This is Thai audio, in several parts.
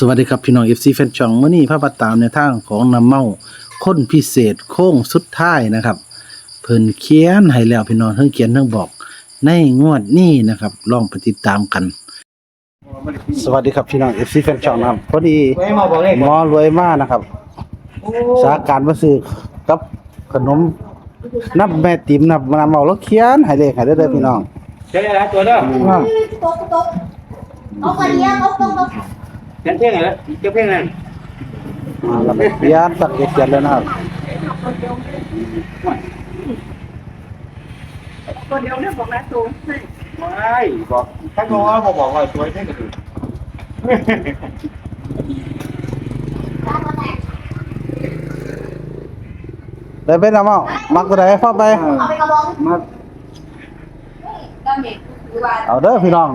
สวัสดีครับพี่น้อง FC แฟนช่องมื้อนี้พระประตามในทางของน้ำเมาคนพิเศษโค้งสุดท้ายนะครับ เพิ่นเขียนให้แล้วพี่น้องทั้งเขียนทั้งบอก ในงวดนี้นะครับ ลองไปติดตามกัน สวัสดีครับพี่น้อง FC แฟนช่องนะครับพอดีไว้มาบอกเลขหมอรวยมากนะครับ สาการมาซื้อกับขนมนับแม่ติ๋มนับน้ำเมาแล้วเขียนให้เลขให้เด้อเด้อพี่น้องเจ๊อะไรตัวเด้ออ่าตกตกเอากระเดียตกตก ตกเจ๊เพลงอะไรเจ๊เพลงนั่นอ่าแล้วก็เขียนตักเขียนแล้วนะครับตัวเดียวเนี่ยบอกแล้วตัวไม่บอกถ้าบอกว่าบอกบอกว่าตัวเจ๊ก็คือได้ไปน้ำเมามักตัวใดฟ้าไปเอาไปกระบองมาก็มีคือว่า เอาเด้อพี่น้อง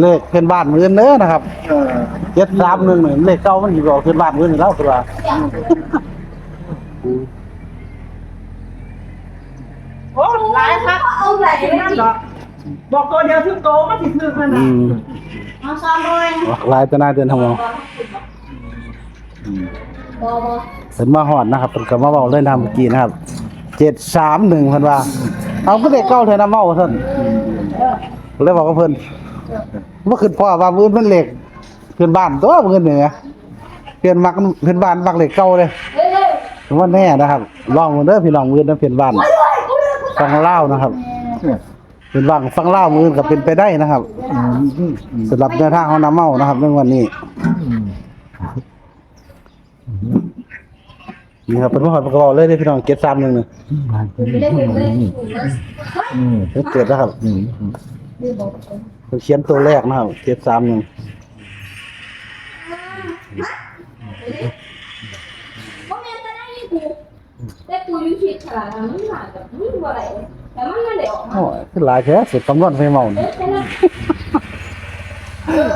เลขเพื่อนบ้านมื้อเด้อนะครับเออเจ็ดสามหนึ่งหนึ่งเลขเก้ามันอยู่กับเพื่อนบ้านมื้อนี่แล้วตัวโอ้หลายครับเอาไหลไปนั่นจิหรอกบอกตัวเดียวถึงโตมันสิถึงนั่นอืน่ะมเอาซ้อมด้วยลายตะนาเดือนทำเอาบอบอเพิ่นมาฮอดนะครับเพิ่นก็มาเว้าเล่นทำเมื่อกี้นะครับเจ็ดสามหนึ่งเพิ่นว่าเอาก็เลขเก้าเท่าน้ำเมาว่าซั่น เลยบอกกับเพิ่นเมื่อคืนพ่อว่ามื้อมันเลขเพื่อนบ้านตัวมื้อนี่ไงเพื่อนมักเพื่อนบ้านมักเลขเก้าเลยเฮ้ยเฮ้ยว่าแน่นะครับลองมาเด้อพี่น้องมื้อนั้นเพื่อนบ้านฟังเล่าวนะครับเป็นว่างฟังเล่าวมือกับเป็นไปได้นะครับสำหรับแนวทางของน้ำเมานะครับในวันนี้นี่ครับเป็นว่าหอดประกอบเลยเด้อพี่น้องเก็บซ้ำหนึ่งเนี่ยไม่ได้เห็นเลยเพิ่งเกิดนะครับเพิ่งเขียนตัวแรกนะครับเก็บซ้ำหนึ่งก็แม่ก็ได้กูแต่กูอยู่ชิดขนาดนั้นมันหนาแบบไม่รู้อะไรแต่มันมันเดี๋ยวออกมาโอ้ยขึ้นหลายแค่สุดคำนวณไฟเมาเนี่ยเฮ้ยแต่ละ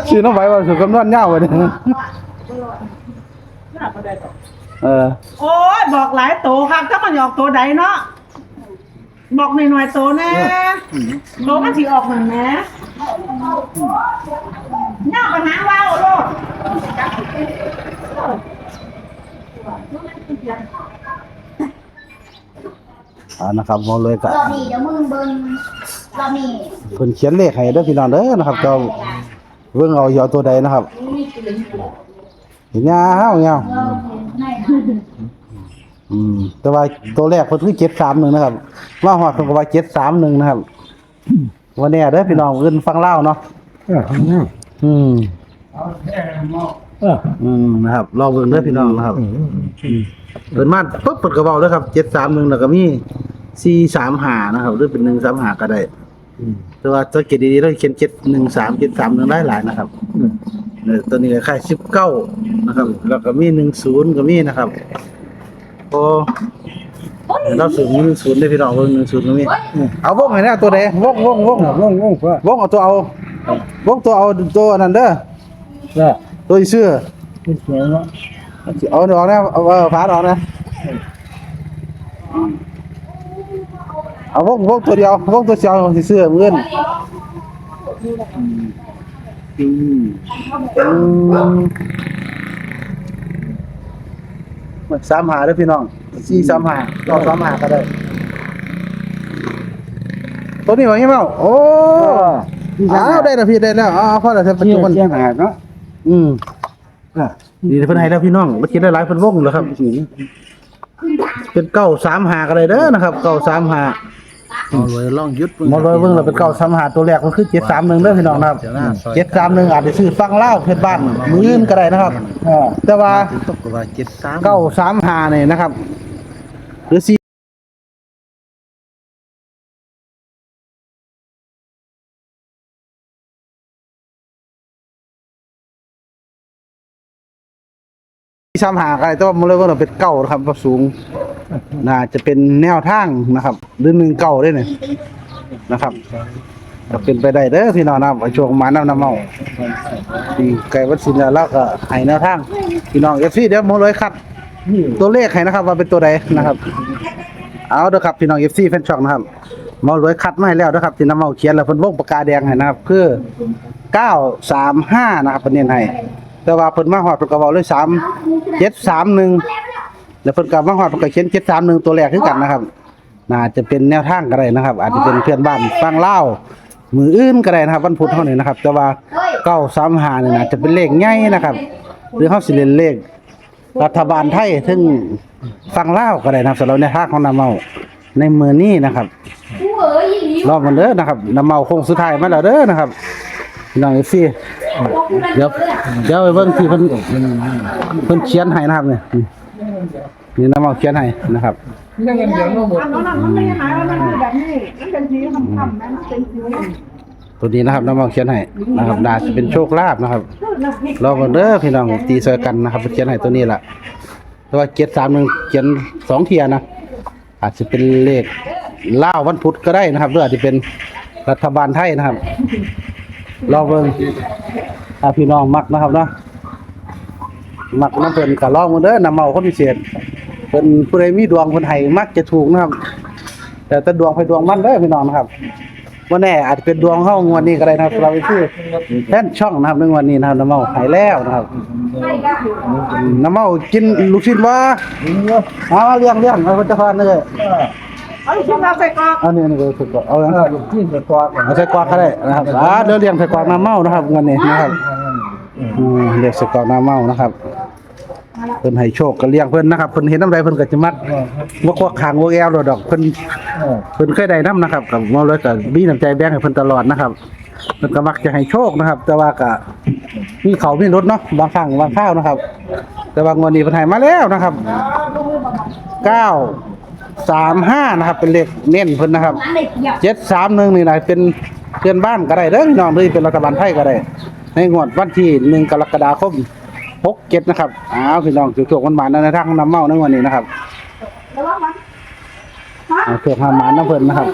ชื่อน้องใบว่าสุดคำนวณยาวไปเนี่ยน่าก็ได้ต่อเออโอ้ยบอกหลายโตครับถ้ามันออกตัวใดเนาะ บอกหน่อยๆโตแน่โตมันสิออกหนึ่งแหน่ย่าปัญหาว่าวโลดอ่านะครับมองเลยกันรอบนี้เดี๋ยวมึงเบิ่งรอบนี้เพิ่นเขียนเลขให้เด้อพี่น้องเด้อนะครับเจ้าเบิ่งเอาอย่าเอาตัวใดนะครับมีปืนเห็นยาวเงา อืมแต่ว่าตัวแรกเพิ่นคือเจ็ดสามหนึ่งนะครับ ว่าฮอดเพิ่นก็ว่าเจ็ดสามหนึ่งนะครับวันนี้เด้อพี่น้องอื่นฟังเล่าวเนาะอืมอืมนะครับรอเบิ่งเด้อพี่น้องนะครับเปิดมาปุ๊บเปิดกระเป๋าเด้อครับเจ็ดสามหนึ่งแล้วก็มีสี่สามหานะครับ หรือเป็นหนึ่งสามหาก็ได้แต่ว่าสังเกตดีๆเราเขียนเจ็ดหนึ่งสามเจ็ดสามหนึ่งได้หลายนะครับเนี่ยตัวนี้ก็ค่ายสิบเก้านะครับ แล้วก็มีหนึ่งศูนย์ก็มีนะครับ โอ้เราสูงมีหนึ่งศูนย์ได้พี่น้องเบิ่งหนึ่งศูนย์ก็มีเอาวงให้แน่ตัวใดวงวงวงวงวงวงเอาตัวเอาวงตัวเอาตัวอันนั้นเด้อตัวอีเสื้อเอาเดี๋ยวออกนะเอาเอาฝาออกนะเอาวงวงตัวเดียววงตัวเดียวสิเสื้อเงินอืมอืม สามหาเด้อพี่น้องสี่สามหาลองสามหาก็ได้ตัวนี้ว่าไงเมาโอ้อ้าวได้แล้วพี่ได้แล้วอ๋อพอแล้วท่านปัจจุบันเจ๊หาเนาะอืมนี่เพิ่นให้แล้วพี่น้องบ่คิดได้หลายเพิ่นวงแล้วครับเป็นเก้าสามหากันเลยเด้อนะครับเก้าสามหา เอาเลยลองยึดมาเลยเบิ่งแล้วเป็นเก้าสามหาตัวแรกมันคือเจ็ดสามหนึ่งเด้อพี่น้องนะครับเจ็ดสามหนึ่งอาจจะซื้อฟังเล่าวเพื่อนบ้านมืออื่นก็ได้นะครับแต่ว่าตกกับว่าเจ็ดสามเก้าสามหาเนี่ยนะครับ หรือสี่สามหาอะไรแต่ว่ามันเลยว่าเราเป็นเก้านะครับก็สูง น่าจะเป็นแนวทางนะครับ หรือหนึ่งเก้าได้เนี่ยนะครับก็เป็นไปได้เด้อพี่น้องนะครับช่วงมาน้ำน้ำเมาดีไก่วัดสินแล้วเราก็ให้แนวทางพี่น้องเอฟซีเดี๋ยวโมเลยคัดตัวเลขให้นะครับว่าเป็นตัวใดนะครับ เอาเด้อครับพี่น้องเอฟซีแฟนช่องนะครับมอรวยคัดมาให้แล้วนะครับที่น้ำเมาเขียนแล้วเพิ่นวงปากกาแดงให้นะครับ คือ935นะครับเพิ่นเน้นให้แต่ว่าเพิ่นมาฮอดเพิ่นก็เว้าเลย3 731 แล้วเพิ่นก็มาฮอดเพิ่นก็เขียน731ตัวแรกคือกันนะครับน่าจะเป็นแนวทางก็ได้นะครับ อาจจะเป็นเพื่อนบ้านฟังเล่าวมืออื่นก็ได้นะครับวันพุธเท่านี้นะครับ แต่ว่าเก้าสามหาเนี่ยนะจะเป็นเลขใหญ่นะครับ หรือเขาสิเล่นเลข รัฐบาลไทยถึงฟังเล่าวก็ได้นะครับสำหรับแนวทางของนำเมาในมือนี้นะครับ กูเอ๋ยอีหลีรอบมันเด้อนะครับนำเมาโคงสุดท้ายมาแล้วเด้อนะครับพี่น้องเอฟซีบอกกูนั่นเดี๋ยวเยอะเดี๋ยวไปเบิ่งที่เพิ่นเพิ่นเขียนให้นะครับเนี่ย นี่นำเมาเขียนให้นะครับอันนั้นน่ะมันไม่ได้หมายว่ามันคือแบบนี้มันเป็นสีคำๆนะมันเป็นสีตัวนี้นะครับนำเมาเขียนให้นะครับน่าจะเป็นโชคลาภนะครับคือน้ำพริกลองกันเด้อพี่น้องตีซอยกันนะครับเขียนให้ตัวนี้ล่ะแต่ว่าเกียรสามหนึ่งเขียนสองเทียนะ อาจจะเป็นเลขล่าววันพุธก็ได้นะครับหรืออาจจะเป็นรัฐบาลไทยนะครับลองเบิ่งถ้าพี่น้องมักนะครับเนาะมักน้ำเพิ่นก็ลองกันเด้อนำเอาคนพิเศษ เพิ่นผู้ใดมีดวงเพิ่นให้มักจะถูกนะครับ แต่แต่ดวงไปดวงมันเด้อพี่น้องนะครับว่าแน่อาจจะเป็นดวงเฮางวดนี้ก็ได้นะครับเราไปซื้อแท่นช่องนะครับในวันนี้นะครับน้ำเมาหายแล้วนะครับใช่ก็น้ำเมากินลูกชิ้นวะเอามาเลี้ยงเลี้ยงเอาจะพานเลยเอาชิ้นเราใส่กรอกเอานี่นี่ก็ถูกเอาแล้วลูกที่จะกวาดเอาใส่กวาดก็ได้นะครับอ่าเดี๋ยวเลี้ยงใส่กวาดน้ำเมานะครับวันนี้นะครับอืมเลี้ยงใส่กวาดน้ำเมานะครับ เพิ่นให้โชคก็เลี้ยงเพิ่นนะครับเพิ่นเห็นน้ำใดเพิ่นก็จะมักว่าควักคางว่าแอวดอกเพิ่นเพิ่นเคยได้น้ำนะครับกับมาเลยก็มีน้ำใจแบ่งให้เพิ่นตลอดนะครับเพิ่นก็มักจะให้โชคนะครับ แต่ว่าก็มีเขามีรถเนาะบางครั้งบางคราวนะครับ แต่ว่างวดนี้เพิ่นให้มาแล้วนะครับเก้าสามห้านะครับ เป็นเลขเน้นเพิ่นนะครับเจ็ดสามหนึ่งนี่นะเป็นเพื่อนบ้านก็ได้เด้อพี่น้องหรือเป็นรัฐบาลไทยก็ได้ในงวดวันที่หนึ่งกรกฎาคม หกเจ็ดนะครับอ้าวพี่น้องถูกๆมันหมานในทางน้ำเมาในวันนี้นะครับแล้วว่ามันเอาเถือกหาหมานน้ำเพิ่นนะครับ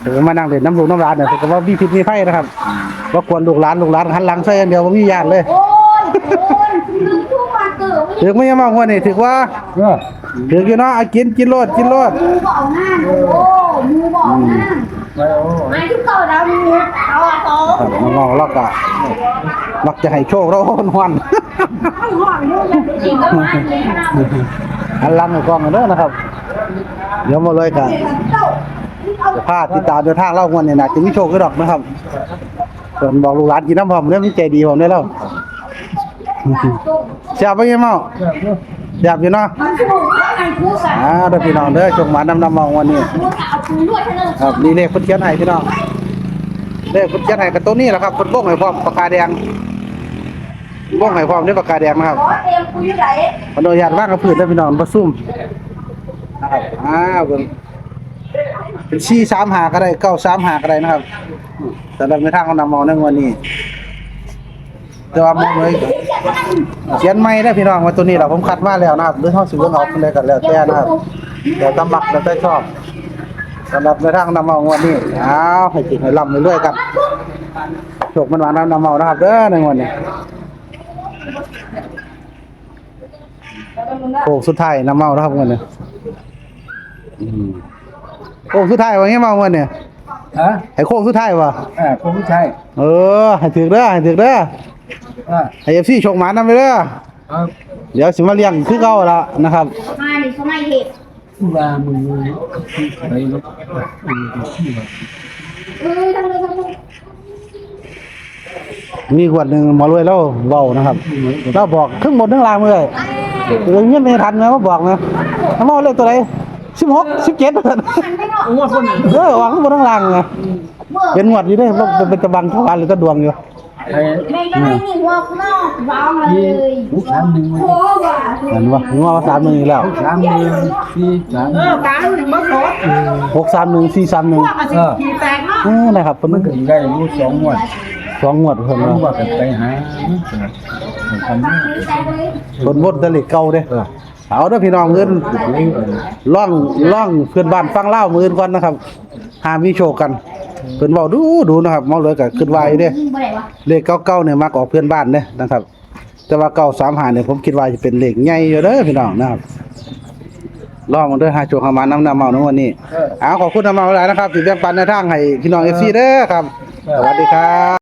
เดี๋ยวมานั่งเล่นน้ำลูกน้ำร้านเนี่ยเพิ่นก็ว่ามีพิษมีไฟนะครับว่าควรลูกหลานลูกหลานหันหลังใส่อันเดียวว่ามีญาติเลยโอ้ยโอ้ยลืมทุกวันเกิดไม่ถือไม่ยอมเอาหัวนี่ถือว่าถืออยู่เนาะเอากินกินโลดกินโลดมูบอกหน้าโอ้มูบอกหน้า ไม่ทุกเกิดแล้วมูเอาอะโตครับน้องๆเราก็มักจะให้โชคเราหวนจริงก็มาเลยนะๆหันลังกล้องกันเด้อนะครับ เดี๋ยวมาเลยกันเจ้อาจะพาติดตามเดินทางเล่าวันเนี่ยนะจะมีโชคก็ดอกนะครับส่วนบอกลูกหลานกินน้ำผมเนี่ยมันใจดีผมได้แล้วเสียบไปยังเมา เสียบอยู่เนาะมันถูกแล้วไอ้ผู้สาวอ่าเด้อพี่น้องเด้อจงมาน้ำน้ำเมาวันนี้ผู้สาวคุณด้วยเท่านั้นครับนี่เลขเพิ่นเขียนให้พี่น้องเลขเพิ่นเขียนให้กับตัวนี้แหละครับเพิ่นบ่งให้พร้อมปากกาแดงบ่งให้พร้อมด้วยปากกาแดงนะครับขอเตรียมคุยไหนขออนุญาตว่างกับพื้นเด้อพี่น้องบ่ซุ่มนะครับอ่าเบิ่งเป็น4 3 5ก็ได้9 3 5ก็ได้นะครับสำหรับในทางของนำเมาในวันนี้ แต่ว่ามองเลย เขียนไม่ได้พี่น้องว่าตัวนี้เราผมคัดมาแล้วนะครับหรือเฮาสิเบิ่งเอาเพิ่นเลยกันแล้วแต่นะครับแต่ตามมักแล้วแต่ชอบสำหรับในทางนำเมางวันนี้อ้าวให้ติดให้ลำเรื่อยๆกันโชคมันหวานนำเมานะครับเด้อในวันนี้โค้งสุดท้ายนำเมานะครับวันนี้โค้งสุดท้ายว่าไงเมาวันนี้ ฮะให้โค้งสุดท้ายว่ะอ่าผมไม่ใช่เออ ให้ถึกเด้อให้ถึกเด้ออ่าให้ FC โชคหมานำไปเด้อครับเดี๋ยวสิมาเลี้ยงคือเก่าละนะครับ มาดิสมัยเห็ดว่ามึงที่ไปรถอืมที่ว่าเออทั้งเลยทั้งเลยมีขวดหนึ่งหมอรวยแล้วเบานะครับเราบอกครึ่งบนครึ่งล่างเลยเออเงี้ยไม่ทันนะมาบอกนะน้ำมอเลขตัวไหน สิบหกสิบเจ็ดมันไม่หรอกโอ้คนนั้นเออวางข้างบนข้างล่างไงเมื่อเป็นงวดอยู่เด้เป็นเป็นตะบังทวารหรือตะดวงอยู่ไอ้แม่ก็ได้นี่หัวข้างนอกวางมาเลที่ยลูกสามหนึ่งโค้ว่ะเห็นปะงวดมาสามหนึ่งอีกแล้วสามหนึ่งสี่สามเออตาหนึ่งมาสดหกสามหนึ่งสี่สามหนึ่งพวกอาชีพขี่แตกเนาะเออนะครับเพิ่นมันก็ได้รู้สองงวดสองงวดเพิ่นผมว่าว่ากันไปหาทำนี่มีใจเลยเพิ่นวนแตะลิเก่าเด้ เอาเด้อพี่น้องเงินล่องล่องเพื่อนบ้านฟังเล่ามือนก่อนนะครับหามีโชคกันเพิ่อนเว้าดูดูนะครับเมาเลยก็ขึ้นวายเด้ยิงไปไหนวะเลขเก้าเนี่ยมักออกเพื่อนบ้านเนี่ยนะครับ แต่ว่าเก้าสามหาเนี่ยผมคิดว่าจะเป็นเลขใหญ่อยู่เด้อพี่น้องนะครับลองมันด้อหาโจกเข้ามาน้ำน้ำเมาในวันนี้เอาขอบคุณน้ำเมาหลายนะครับที่แบ่งปันในทางให้พี่น้องเอฟซีเด้อครับสวัสดีครับ